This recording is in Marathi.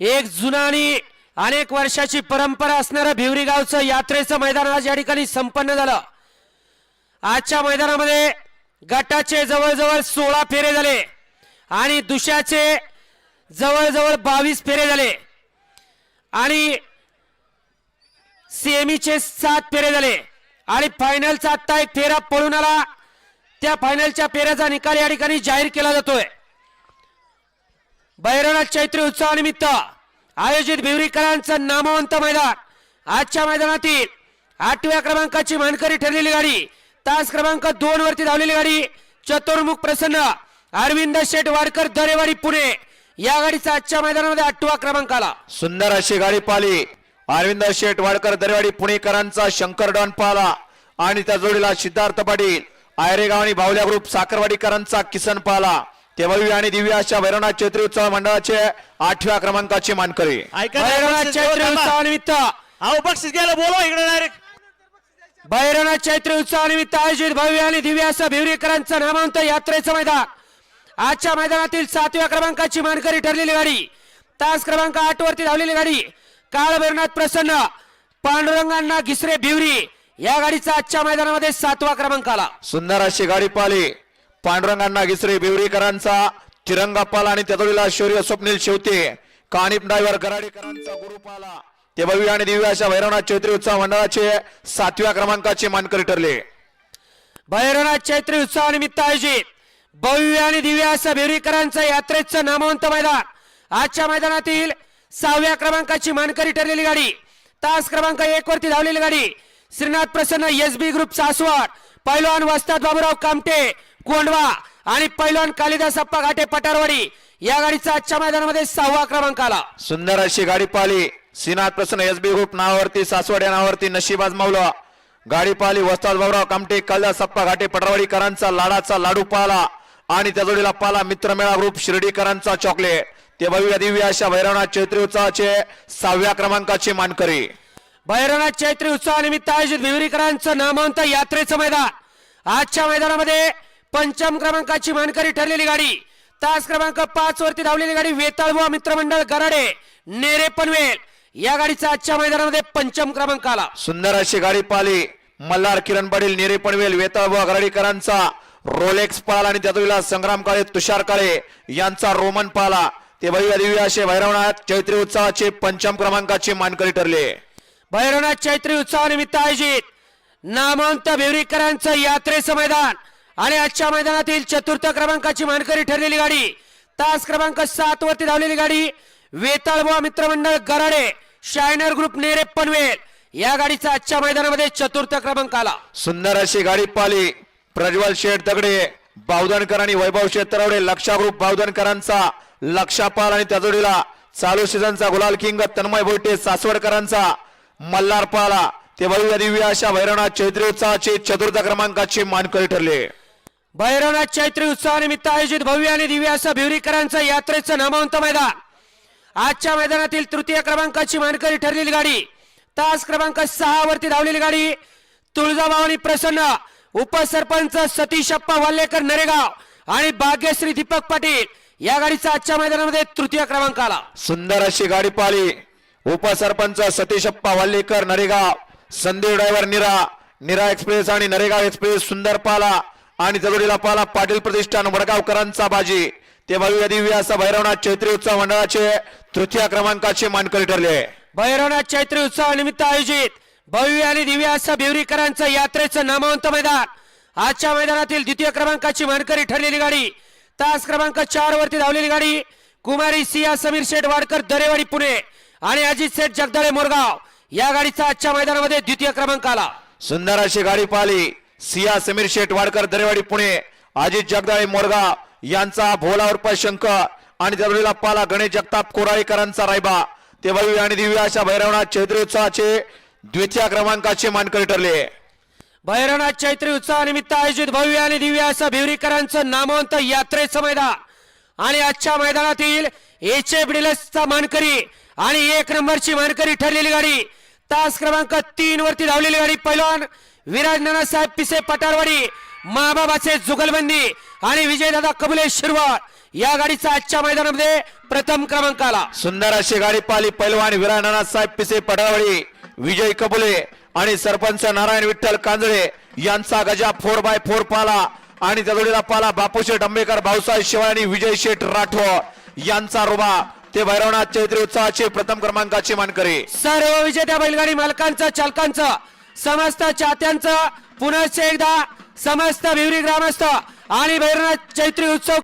एक जुना आणि अनेक वर्षाची परंपरा असणारं भिवरी गावचं यात्रेचं मैदान आज या ठिकाणी संपन्न झालं. आजच्या मैदानामध्ये गटाचे जवळजवळ सोळा फेरे झाले आणि दुसऱ्याचे जवळजवळ बावीस फेरे झाले आणि सेमीचे सात फेरे झाले आणि फायनलचा आत्ता एक फेरा पळून आला. त्या फायनलच्या फेऱ्याचा निकाल या ठिकाणी जाहीर केला जातोय. बैरनाथ चैत्री उत्सवानिमित्त आयोजित भिवरीकरांचं नामवंत मैदान. आजच्या मैदानातील आठव्या क्रमांकाची मानकरी ठरलेली गाडी तास क्रमांक दोन वरती धावलेली गाडी चतुर्मुख प्रसन्न अरविंद शेठ वाडकर दरेवाडी पुणे. या गाडीचा आजच्या मैदानामध्ये आठवा क्रमांक आला. सुंदर अशी गाडी पाली अरविंद शेठ वाडकर दरेवाडी पुणेकरांचा शंकर डॉन पाला आणि त्या जोडीला सिद्धार्थ पाटील आयरेगाव आणि भावल्या ग्रुप साखरवाडीकरांचा किसन पाला ते भव्य आणि दिव्य अशा भैरवनाथ चैत्री उत्सव मंडळाचे आठव्या क्रमांकाचे मानकरी. ऐका ना, बैरनाथ बक्षीस चैत्री देऊ थांबा. उत्सवानिमित्त अहो बक्षीस घ्यायला बोलवा इकडे डायरेक्ट बैरनाथ चैत्री उत्सवानिमित्त आयोजित भव्य आणि दिव्य असं भिवरीकरांचं नामांत यात्रेचं मैदान. आजच्या मैदानातील सातव्या क्रमांकाची मानकरी ठरलेली गाडी तास क्रमांक आठ वरती धावलेली गाडी काळ भैरनाथ प्रसन्न पांडुरंगांना घिसरे भिवरी या गाडीचा आजच्या मैदानामध्ये सातवा क्रमांक आला. सुंदर अशी गाडी पाली पांडुरंगांना घिसरे बिवरीकरांचा तिरंगा पाला आणि त्या शौर्य स्वप्नील शेवते कानिप डायव्हर गराडेकरांचा गुरु पाला ते भव्य आणि दिव्य अशा भैरवनाथ चैत्री उत्सव मंडळाचे सातव्या क्रमांकाचे मानकरी ठरले. भैरवनाथ चैत्री उत्सवानिमित्त आयोजित भव्य आणि दिव्य असं भिवरीकरांचं यात्रेचं नामवंत मैदान. आजच्या मैदानातील सहाव्या क्रमांकाची मानकरी ठरलेली गाडी तास क्रमांक एक वरती धावलेली गाडी Shrinath Prasanna S B group Saswad पैलवान वस्ताद बाबूराव कामटे कोंडवा आणि पैलवान कालिदास अप्पा घाटे पटारवाडी या गाडीचा आजच्या मैदानामध्ये सहावा क्रमांक आला. सुंदर अशी गाडी Pali Shrinath Prasanna S B group नावावरती सासवड या नावावरती नशीब आजमावला गाडी पाली वस्ताद बाबराव कामटे कल्ला सप्पा घाटे पटरवाडीकरांचा लाडाचा लाडू पाला आणि त्या जोडीला पाला मित्रमेळा ग्रुप शिर्डीकरांचा चॉकलेट ते भव्य दिव्य अशा भैरवनाथ चैत्री उत्सवाचे सहाव्या क्रमांकाचे मानकरी. भैरवनाथ चैत्री उत्सवानिमित्त आयोजित भिवरीकरांचं नामांत यात्रेचं मैदान. आजच्या मैदानामध्ये पंचम क्रमांकाची मानकरी ठरलेली गाडी. तास क्रमांक पाच वरती धावलेली गाडी वेताळबुवा मित्रमंडळ गराडे नेरे पनवेल. या गाडीचा आजच्या मैदानामध्ये पंचम क्रमांक आला सुंदर अशी गाडी पाली मल्हार किरण पाटील निरे पनवेल वेताळबुवा गराडीकरांचा. रोलेक्स पाल आणि त्या जोडीला संग्राम काळे तुषार काळे यांचा रोमन पाला ते दिव्य असे भैरवनाथ चैत्री उत्सवाचे पंचम क्रमांकाचे मानकरी ठरले. भैरवनाथ चैत्री उत्सवानिमित्त आयोजित नामांत भिवरीकरांचं यात्रेचं मैदान. आणि आजच्या मैदानातील चतुर्थ क्रमांकाची मानकरी ठरलेली गाडी तास क्रमांक सात वरती धावलेली गाडी वेताळबुवा मित्रमंडळ गराडे शायनर ग्रुप नेरे पनवेल या गाडीचा आजच्या मैदानामध्ये चतुर्थ क्रमांक आला. सुंदर अशी गाडी पाली प्रज्वल शेठ दगडे बावधनकर आणि वैभव शेठ तरवडे लक्षा ग्रुप बावधनकरांचा लक्षापाल आणि त्या जोडीला चालू सीझनचा गुलाल किंग तन्मय बोटे सासवडकरांचा मल्हार पाला ते भव्य दिव्य अशा भैरवनाथ चैत्री उत्सवाची चतुर्थ क्रमांकाची मानकरी ठरले. भैरवनाथ चैत्री उत्सवानिमित्त आयोजित भव्य आणि दिव्य असं भिवरीकरांचं यात्रेचं नामवंत मैदान. आजच्या मैदानातील तृतीय क्रमांकाची मानकरी ठरलेली गाडी तास क्रमांक सहा वरती धावलेली गाडी तुळजाभवानी प्रसन्न उपसरपंच सतीश अप्पा वाल्लेकर नरेगाव आणि भाग्यश्री दीपक पाटील या गाडीचा आजच्या मैदानामध्ये तृतीय क्रमांक आला सुंदर अशी गाडी पाली उपसरपंच सतीशप्पा वाल्लेकर नरेगाव संदीप ड्रायव्हर निरा निरा एक्सप्रेस आणि नरेगाव एक्सप्रेस सुंदर पाला. आणि तजोडीला पाला पाटील प्रतिष्ठान वडगावकरांचा बाजी. ते भव्य दिव्य असं भैरवनाथ चैत्री उत्सव मंडळाचे तृतीय क्रमांकाचे मानकरी ठरले. भैरवनाथ चैत्री उत्सवानिमित्त आयोजित भव्य आणि दिव्य असं भिवरीकरांचं यात्रेचं नामवंत मैदान. आजच्या मैदानातील द्वितीय क्रमांकाची मानकरी ठरलेली गाडी. तास क्रमांक चार वरती धावलेली गाडी. कुमारी सिया समीर शेठ वाडकर दरेवाडी पुणे आणि अजित शेठ जगदाळे मोरगाव. या गाडीचा आजच्या मैदानामध्ये द्वितीय क्रमांक आला. सुंदर अशी गाडी पाली सिया समीर शेठ वाडकर दरेवाडी पुणे अजित जगदाळे मोरगा यांचा भोला उर्फ शंकर आणि त्यावेळेला पाला गणेश जगताप कोराळीकरांचा रायबा. ते भव्य आणि दिव्य अशा भैरवनाथ चैत्री उत्सवाचे द्वितीय क्रमांकाचे मानकरी ठरले. भैरवनाथ चैत्री उत्सवानिमित्त आयोजित भव्य आणि दिव्य असं भिवरीकरांचं नामवंत यात्रेचं मैदान. आणि आजच्या मैदानातील एच एफ डिलक्सचा मानकरी आणि एक नंबरची मानकरी ठरलेली गाडी. तास क्रमांक तीन वरती धावलेली गाडी पैलवान विराज नानासाहेब पिसे पटारवाडी महाबाबाचे जुगलबंदी आणि विजयदादा कबुले शिरवाळ या गाडीचा आजच्या मैदानामध्ये प्रथम क्रमांक आला. सुंदर अशी गाडी पाली पैलवान विरा नानासाहेब पिसे पडावळी विजय कबुले आणि सरपंच नारायण विठ्ठल कांजळे यांचा गजा फोर बाय फोर पाला आणि जोडीला पाला बापूशेठ आंबेकर भाऊसाहेब शिवाय आणि विजय शेठ राठोड यांचा रुबा. ते भैरवनाथ चैत्री उत्सवाचे प्रथम क्रमांकाचे मानकरी. सर्व विजेत्या बैलगाडी मालकांचं चालकांचं समस्त चाहत्यांचं पुनश्च एकदा समस्त भिवरी ग्रामस्थ आणि भैरनाथ चैत्री उत्सव